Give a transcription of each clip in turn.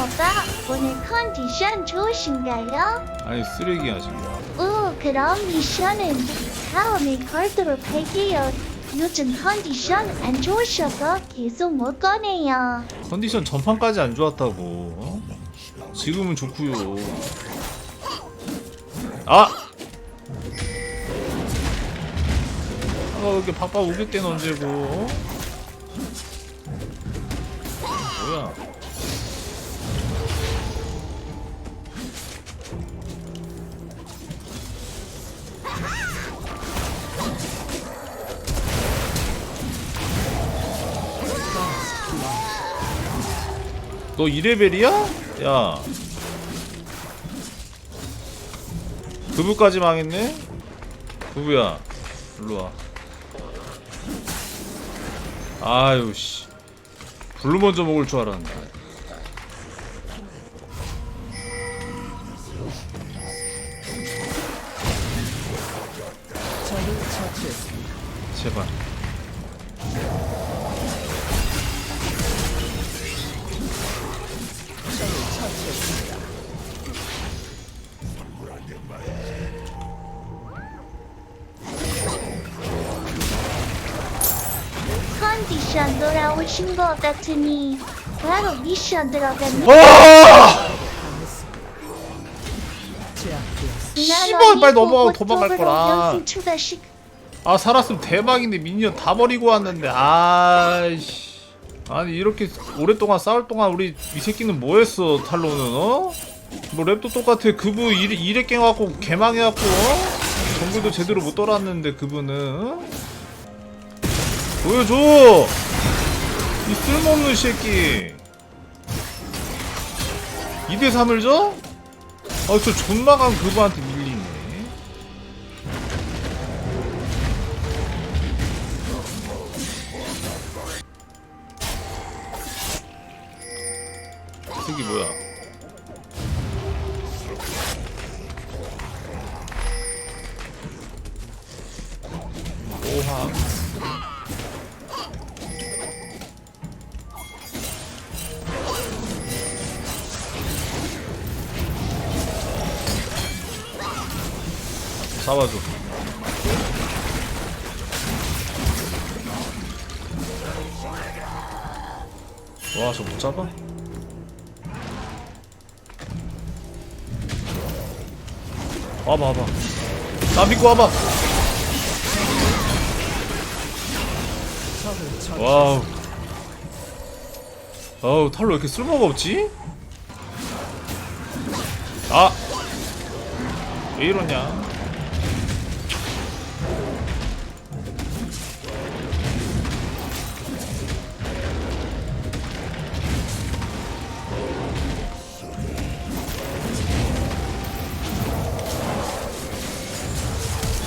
오빠 오늘 컨디션 좋으신가요? 아니 쓰레기야 지금 우 그럼 미션은 다음에 걸도록 할게요. 요즘 컨디션 안 좋으셔서 계속 못 꺼내요. 컨디션 전판까지 안 좋았다고 어? 지금은 좋구요 아! 아 이렇게 바빠 우길 때는 언제고 어? 뭐야 너 2레벨이야? 야. 부부까지 망했네? 부부야 일로와. 아유 씨. 블루 먼저 먹을 줄 알았는데. 제발 컨디션 돌아오신 것 같으니 바로 미션 들어가는 와! 씨발, 빨리 넘어가고 도망갈 거라. 추가식 아 살았으면 대박인데 미니언 다 버리고 왔는데 아이씨 아니 이렇게 오랫동안 싸울 동안 우리 이 새끼는 뭐했어 탈로는 어? 뭐 랩도 똑같아 그분 이래, 이래 깽갖고 개망해갖고 어? 정글도 제대로 못 떨었는데 그분은 어? 보여줘 이 쓸모없는 새끼 2대3을 줘? 아저 존망한 그분한테 저기 뭐야? 오함. 잡아줘. 와, 저 못 잡아? 와봐 와봐 나 믿고 와봐 와우 어우 탈로 왜 이렇게 쓸모가 없지? 아! 왜 이러냐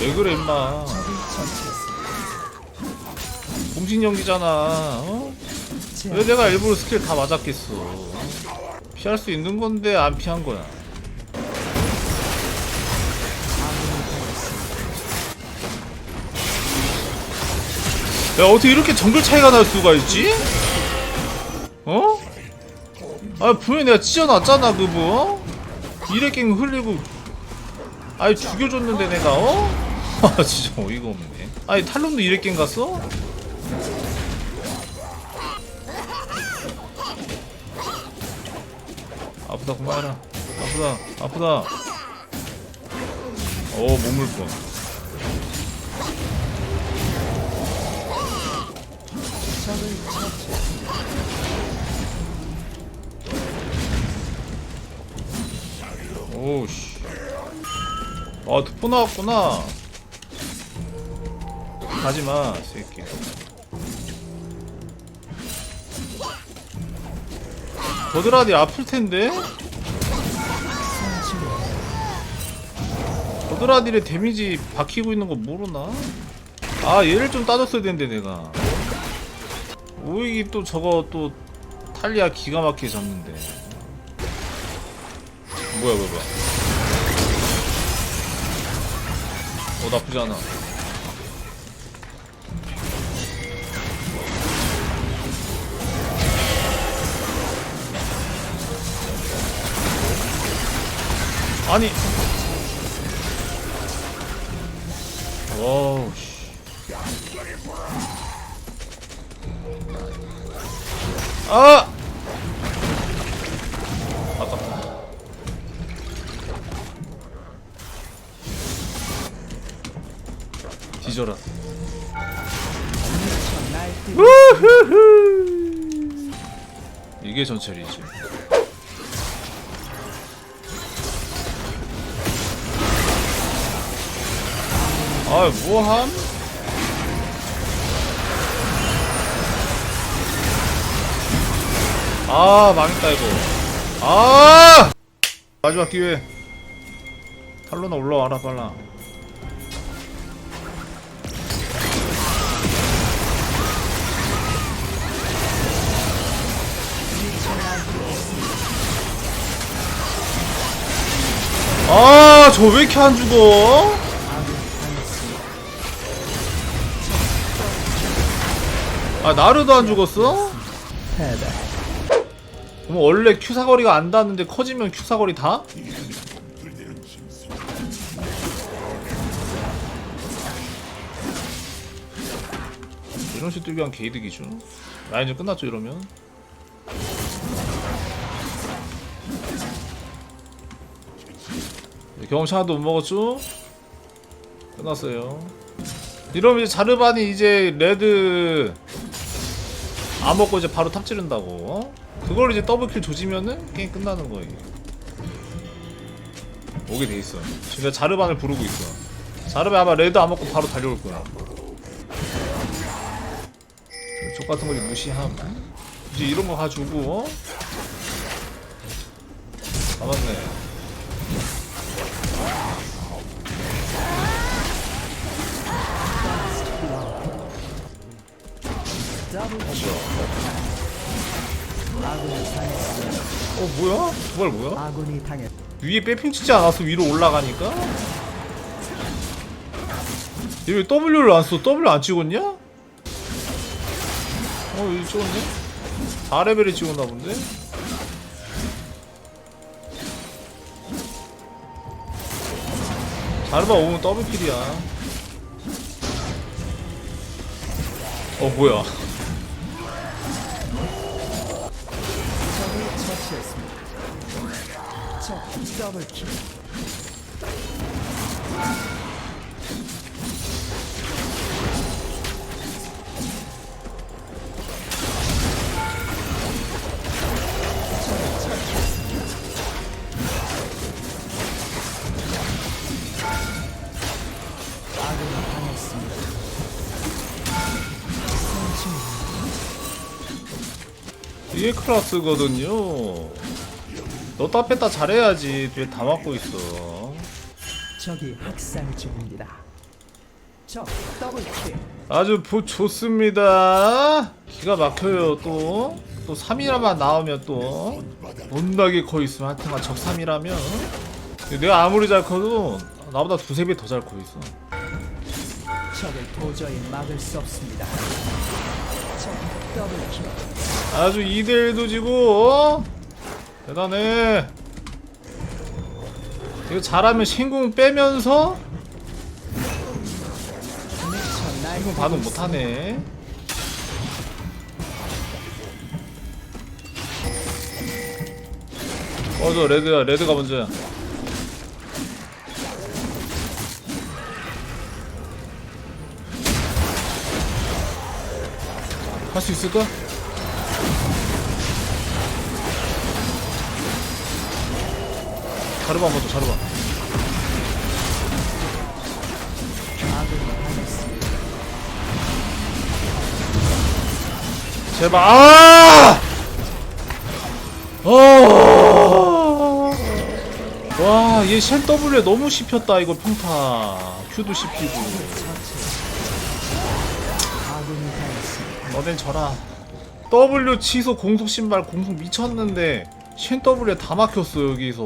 왜 그래 임마 공신 연기잖아 어? 왜 내가 일부러 스킬 다 맞았겠어 피할 수 있는 건데 안 피한 거야 야 어떻게 이렇게 정글 차이가 날 수가 있지? 어? 아 분명히 내가 찢어놨잖아 어? 이래깽 흘리고 아니 죽여줬는데 내가 어? 아 진짜 어이가 없네. 아니 탈론도 이래깽 갔어? 아프다 그만해라. 아프다 아프다. 어 몸을 뻔 오우씨. 아 득포 나왔구나 가지마 새끼. 버드라디 아플텐데? 버드라디의 데미지 박히고 있는 거 모르나? 아 얘를 좀 따졌어야 되는데 내가. 오이기 또 저거 또 탈리아 기가 막히게 잡는데. 뭐야 뭐야 뭐야. 어 나쁘지 않아 아니. 와우 씨. 아! 아깝다. 뒤져라. 우후후. 이게 전철이지 아 뭐함? 아 망했다 이거 아 마지막 기회 탈로나 올라와라 빨라 아, 저 왜 이렇게 안 죽어? 아, 나르도 안 죽었어? 그럼 원래 Q 사거리가 안 닿는데 커지면 Q 사거리 다? 이런 식으로 위한 개이득이죠. 라인전 끝났죠 이러면. 경험치 하나도 못 먹었죠? 끝났어요. 이러면 이제 자르반이 이제 레드 안 먹고 이제 바로 탑 지른다고. 어? 그걸 이제 더블킬 조지면은 게임 끝나는 거예요. 오게 돼 있어. 지금 자르반을 부르고 있어. 자르반 아마 레드 안 먹고 바로 달려올 거야. 족 같은 거 이제 무시하고 이제 이런 거 가지고 어? 잡았네. 어 뭐야? 정말 뭐야? 아군이 당했. 위에 빼핑 치지 않았어 위로 올라가니까? 얘왜 W를 안 써? W 안 찍었냐? 어 여기 찍었네? 4레벨에 찍었나 본데? 자르바 오면 더블킬이야 어 뭐야 아군이 당했습니다. 이게 클라스거든요 넣다 뺐다 잘해야지 뒤에 다 맞고 있어 적이 학살 중입니다. 적 더블킬. 아주 보 좋습니다. 기가 막혀요 또. 또 3이라만 나오면 또 못나게 커 있으면 하여튼간 적 3이라면 내가 아무리 잘 커도 나보다 두세 배 더 잘 커 있어. 적을 도저히 막을 수 없습니다. 적 더블킬. 아주 2대1도 지고 어? 대단해. 이거 잘하면 신궁 빼면서 신궁 반응 못하네. 어저 레드야 레드가 먼저야. 할 수 있을까? 자르바 먼저 자르바. 아군이 당했습니다. 제발 아! 어! 와, 얘쉔 W에 너무 씹혔다 이거 평타. Q도 씹히고. 너넨 져라. W 취소 공속 신발 공속 미쳤는데 쉔 W에 다 막혔어 여기서.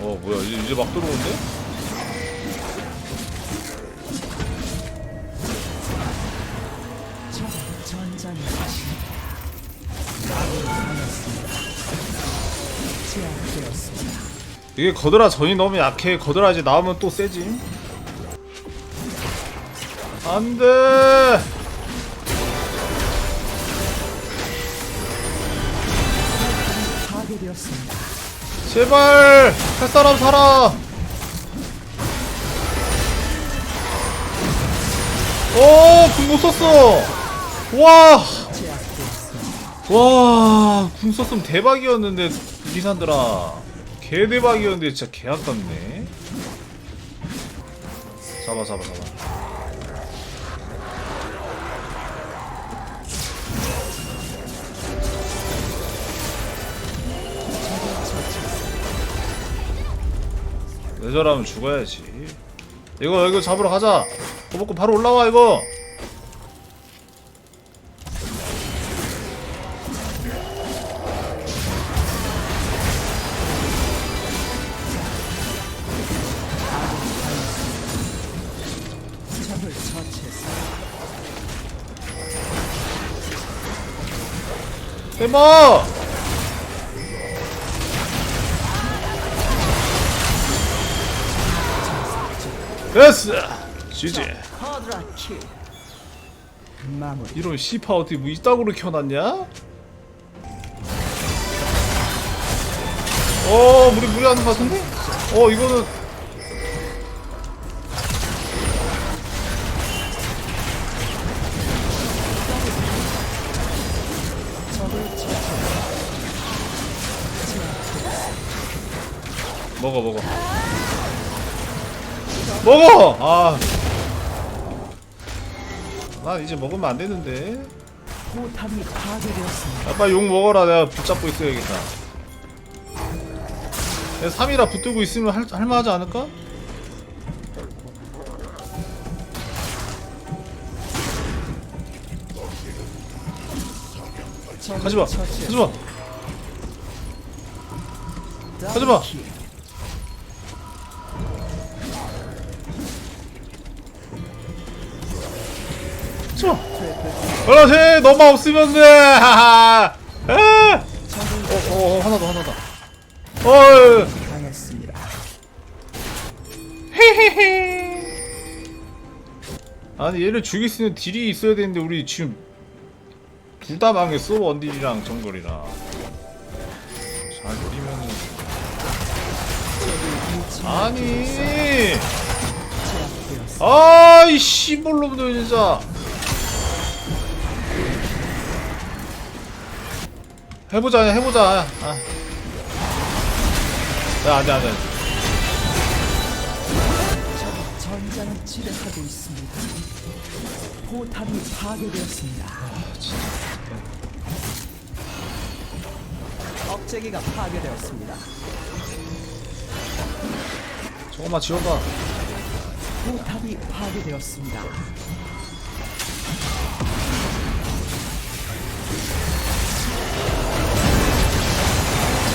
어 뭐야 이제 이제 막 들어오는데? 이게 거드라 전이 너무 약해 거드라 이제 나오면 또 세지 안돼 파괴되었습니다. 제발 할 사람 살아 오궁못 썼어 와. 와, 궁 썼으면 대박이었는데 리산드라 개 대박이었는데 진짜 개 아깝네. 잡아, 잡아, 잡아. 내 저라면 죽어야지. 이거 이거 잡으러 가자. 거 먹고 바로 올라와 이거. 대박! 됐어! 마무리. 이런 씨파 어떻게 뭐 이따구로 켜놨냐? 어 무리 무리하는 것 같은데? 어 이거는. 먹어 먹어 먹어! 아. 난 이제 먹으면 안 되는데. 포탑이 파괴되었습니다. 야, 빨리 욕 먹어라. 내가 붙잡고 있어야겠다. 내가 3이라 붙들고 있으면 할, 할만하지 않을까? 가지마! 가지마! 가지마! 그렇지! 너만 없으면 돼! 하하! 에! 적을 어, 어, 어, 하나 더, 하나 더. 어이! 당했습니다. 헤헤헤. 아니 얘를 죽일 수 있는 딜이 있어야 되는데 우리 지금 둘 다 망했어 원딜이랑 정글이랑 잘 노리면 아니. 아이 씨볼놈들 진짜 해보자 해보자 아. 야 안돼 안돼 적이 전장을 지배하고 있습니다. 포탑이 파괴되었습니다. 억제기가 파괴되었습니다. 저것만 지워봐 포탑이 파괴되었습니다.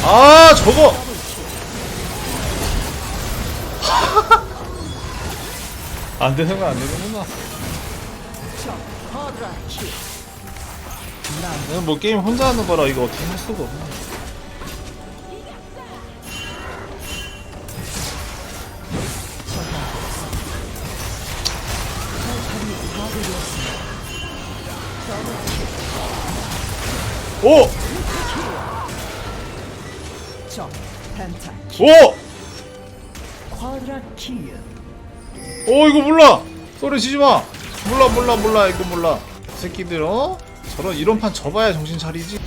아 저거 안 되는 거안 되는구나. 나는 뭐 게임 혼자 하는 거라 이거 어떻게 할 수가 없네. 오! 오! 오 이거 몰라! 소리 지지 마! 몰라 몰라 몰라 이거 몰라. 새끼들 어? 저런 이런 판 접어야 정신 차리지.